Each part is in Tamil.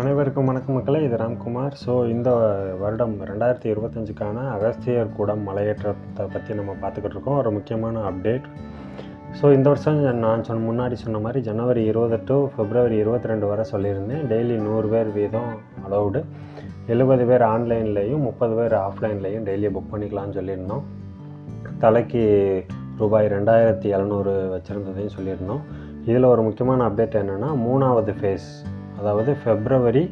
அனைவருக்கும் வணக்கம் மக்களே இது ராம்குமார். ஸோ இந்த வருடம் ரெண்டாயிரத்தி இருபத்தஞ்சுக்கான அகஸ்தியர் கூடம் மலையேற்றத்தை பற்றி நம்ம பார்த்துக்கிட்டு இருக்கோம். ஒரு முக்கியமான அப்டேட் ஸோ இந்த வருஷம் நான் சொன்ன முன்னாடி சொன்ன மாதிரி ஜனவரி இருபது டு பிப்ரவரி இருபத்தி ரெண்டு வரை சொல்லியிருந்தேன். டெய்லி நூறு பேர் வீதம் அலௌடு எழுபது பேர் ஆன்லைன்லேயும் முப்பது பேர் ஆஃப்லைன்லேயும் டெய்லி புக் பண்ணிக்கலாம்னு சொல்லியிருந்தோம். தலைக்கு ரூபாய் ரெண்டாயிரத்தி எழுநூறு வச்சுருந்ததையும் சொல்லியிருந்தோம். இதில் ஒரு முக்கியமான அப்டேட் என்னென்னா மூணாவது ஃபேஸ் அதாவது ஃபெப்ரவரி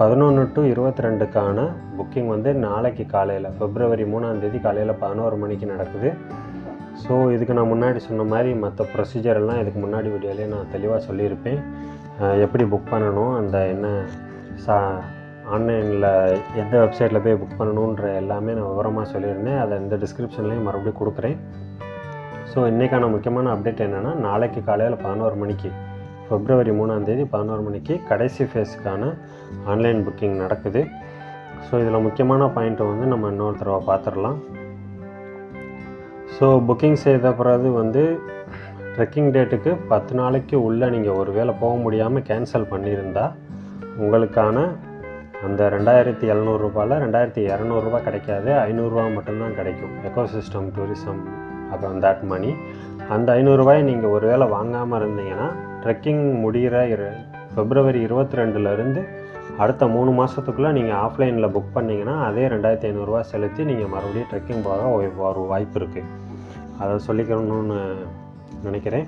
பதினொன்று டு இருபத்தி ரெண்டுக்கான புக்கிங் வந்து நாளைக்கு காலையில் ஃபெப்ரவரி மூணாந்தேதி காலையில் பதினோரு மணிக்கு நடக்குது. ஸோ இதுக்கு நான் முன்னாடி சொன்ன மாதிரி மற்ற ப்ரொசீஜர் எல்லாம் இதுக்கு முன்னாடி வீடியோலேயே நான் தெளிவாக சொல்லியிருப்பேன். எப்படி புக் பண்ணணும் அந்த என்ன சா ஆன்லைனில் எந்த வெப்சைட்டில் போய் புக் பண்ணணுன்ற எல்லாமே நான் விவரமாக சொல்லியிருந்தேன். அதை இந்த டிஸ்கிரிப்ஷன்லேயும் மறுபடியும் கொடுக்குறேன். ஸோ இன்றைக்கான முக்கியமான அப்டேட் என்னென்னா நாளைக்கு காலையில் பதினோரு மணிக்கு பிப்ரவரி மூணாம் தேதி பதினோரு மணிக்கு கடைசி ஃபேஸுக்கான ஆன்லைன் புக்கிங் நடக்குது. ஸோ இதில் முக்கியமான பாயிண்ட்டை வந்து நம்ம இன்னொரு தடவை பார்த்துடலாம். ஸோ புக்கிங் செய்த பிறகு வந்து ட்ரெக்கிங் டேட்டுக்கு பத்து நாளைக்கு உள்ளே நீங்கள் ஒரு வேளை போக முடியாமல் கேன்சல் பண்ணியிருந்தா உங்களுக்கான அந்த ரெண்டாயிரத்தி எழுநூறுபாவில் ரெண்டாயிரத்தி இரநூறுபா கிடைக்காது. ஐநூறுரூவா மட்டும்தான் கிடைக்கும். எக்கோசிஸ்டம் டூரிசம் அதான் தட் மணி அந்த ஐநூறுரூவாயை நீங்கள் ஒரு வேளை வாங்காமல் இருந்தீங்கன்னா ட்ரெக்கிங் முடிகிற இரு பிப்ரவரி இருபத்தி ரெண்டுலேருந்து அடுத்த மூணு மாதத்துக்குள்ளே நீங்கள் ஆஃப்லைனில் புக் பண்ணிங்கன்னா அதே ரெண்டாயிரத்தி ஐநூறுரூவா செலுத்தி நீங்கள் மறுபடியும் ட்ரெக்கிங் போக ஒரு வாய்ப்பு இருக்குது அதை சொல்லிக்கணும்னு நினைக்கிறேன்.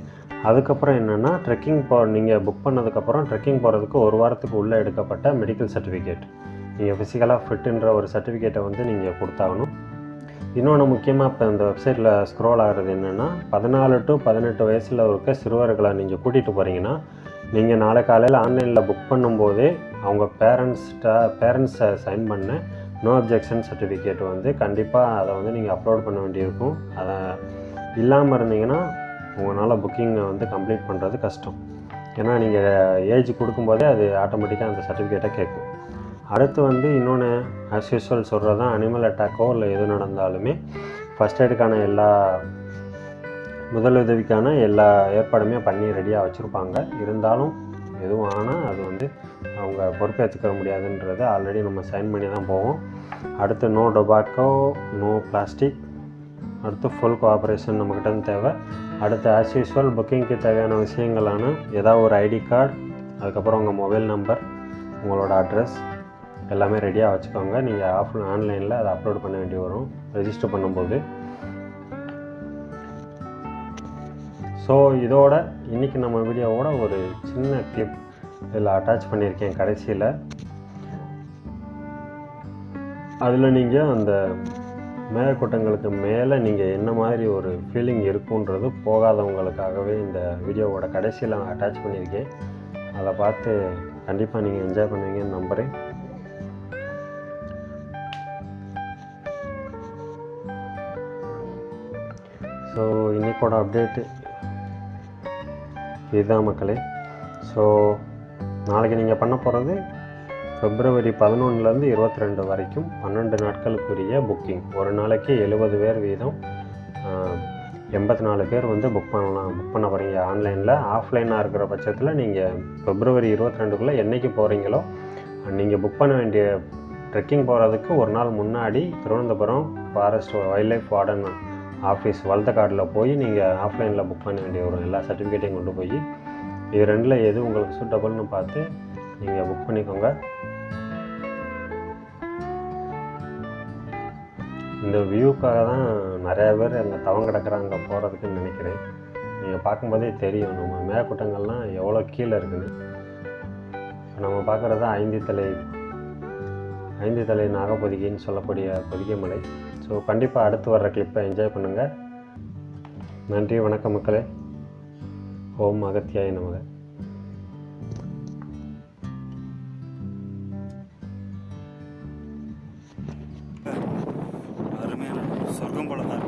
அதுக்கப்புறம் என்னென்னா ட்ரெக்கிங் போ நீங்கள் புக் பண்ணதுக்கப்புறம் ட்ரெக்கிங் போகிறதுக்கு ஒரு வாரத்துக்கு உள்ளே எடுக்கப்பட்ட மெடிக்கல் சர்டிஃபிகேட் நீங்கள் ஃபிசிக்கலாக ஃபிட்டுன்ற ஒரு சர்டிஃபிகேட்டை வந்து நீங்கள் கொடுத்தாகணும். இன்னொன்று முக்கியமாக இப்போ இந்த வெப்சைட்டில் ஸ்க்ரோல் ஆகிறது என்னென்னா பதினாலு டு பதினெட்டு வயசில் இருக்க சிறுவர்களை நீங்கள் கூட்டிகிட்டு போகிறீங்கன்னா நீங்கள் நாளை காலையில் ஆன்லைனில் புக் பண்ணும்போதே அவங்க பேரண்ட்ஸ்கிட்ட பேரண்ட்ஸை சைன் பண்ண நோ அப்ஜெக்ஷன் சர்டிஃபிகேட் வந்து கண்டிப்பாக அதை வந்து நீங்கள் அப்லோட் பண்ண வேண்டியிருக்கும். அதை இல்லாமல் இருந்தீங்கன்னா உங்களால் புக்கிங்கை வந்து கம்ப்ளீட் பண்ணுறது கஷ்டம். ஏன்னா நீங்கள் ஏஜ் கொடுக்கும்போதே அது ஆட்டோமேட்டிக்காக அந்த சர்டிஃபிகேட்டை கேட்கும் அடுத்து வந்து இன்னொன்று ஆஸ் யூஸ்வல் சொல்கிறது தான் அனிமல் அட்டாக்கோ இல்லை எது நடந்தாலுமே ஃபஸ்ட் எய்டுக்கான எல்லா முதலுதவிக்கான எல்லா ஏற்பாடுமே பண்ணி ரெடியாக வச்சுருப்பாங்க. இருந்தாலும் எதுவும் ஆனால் அது வந்து அவங்க பொறுப்பேற்றுக்க முடியாதுன்றது ஆல்ரெடி நம்ம சைன் பண்ணி தான் போவோம். அடுத்து நோ டொபாக்கோ நோ பிளாஸ்டிக் அடுத்து ஃபுல் கோஆப்ரேஷன் நம்மக்கிட்ட தேவை. அடுத்து ஆஸ் யூஸ்வல் புக்கிங்க்கு தேவையான விஷயங்களான ஏதாவது ஒரு ஐடி கார்டு அதுக்கப்புறம் உங்கள் மொபைல் நம்பர் உங்களோட அட்ரஸ் எல்லாமே ரெடியாக வச்சுக்கோங்க. நீங்கள் ஆஃப் ஆன்லைனில் அதை அப்லோட் பண்ண வேண்டி வரும். ரெஜிஸ்டர் பண்ணும்போது. ஸோ இதோட இன்றைக்கி நம்ம வீடியோவோட ஒரு சின்ன கிளிப் இதில் அட்டாச் பண்ணியிருக்கேன் கடைசியில். அதில் நீங்கள் அந்த மேகக்கூட்டங்களுக்கு மேலே நீங்கள் என்ன மாதிரி ஒரு ஃபீலிங் இருக்குன்றது போகாதவங்களுக்காகவே இந்த வீடியோவோட கடைசியில் அட்டாச் பண்ணியிருக்கேன். அதை பார்த்து கண்டிப்பாக நீங்கள் என்ஜாய் பண்ணுவீங்கன்னு நம்புகிறேன் ஸோ இன்றைக்கோட அப்டேட்டு இதுதான் மக்களே. ஸோ நாளைக்கு நீங்கள் பண்ண போகிறது பிப்ரவரி பதினொன்றுலேருந்து இருபத்தி ரெண்டு வரைக்கும் பன்னெண்டு நாட்களுக்குரிய புக்கிங் ஒரு நாளைக்கு எழுபது பேர் வீதம் எண்பத்தி நாலு பேர் வந்து புக் பண்ணலாம் புக் பண்ண போகிறீங்க ஆன்லைனில் ஆஃப்லைனாக இருக்கிற பட்சத்தில் நீங்கள் பிப்ரவரி இருபத்தி ரெண்டுக்குள்ளே என்றைக்கு போகிறீங்களோ நீங்கள் புக் பண்ண வேண்டிய ட்ரெக்கிங் போகிறதுக்கு ஒரு நாள் முன்னாடி Thiruvananthapuram forest wildlife warden office வளர்த்தக்காட்டில் போய் நீங்கள் ஆஃப்லைனில் புக் பண்ண வேண்டிய வரும் எல்லா சர்டிஃபிகேட்டையும் கொண்டு போய் இது ரெண்டில் எது உங்களுக்கு சூட்டபுள்னு பார்த்து நீங்கள் புக் பண்ணிக்கோங்க. இந்த வியூக்காக தான் நிறைய பேர் அங்கே தவம் கிடக்குறாங்க போகிறதுக்குன்னு நினைக்கிறேன். நீங்கள் பார்க்கும்போதே தெரியும் நம்ம மேற்கூட்டங்கள்லாம் எவ்வளோ கீழே இருக்குன்னு. இப்போ நம்ம பார்க்குறது ஐந்து தலை ஐந்து தலை நாகப்பொதிகைன்னு சொல்லக்கூடிய பொதிகை மலை ஸோ கண்டிப்பாக அடுத்து வர்ற கிளிப்பை என்ஜாய் பண்ணுங்கள் நன்றி வணக்கம் மக்களே. ஓம் அகத்தியாய நமக. சொர்க்கம் போல தான்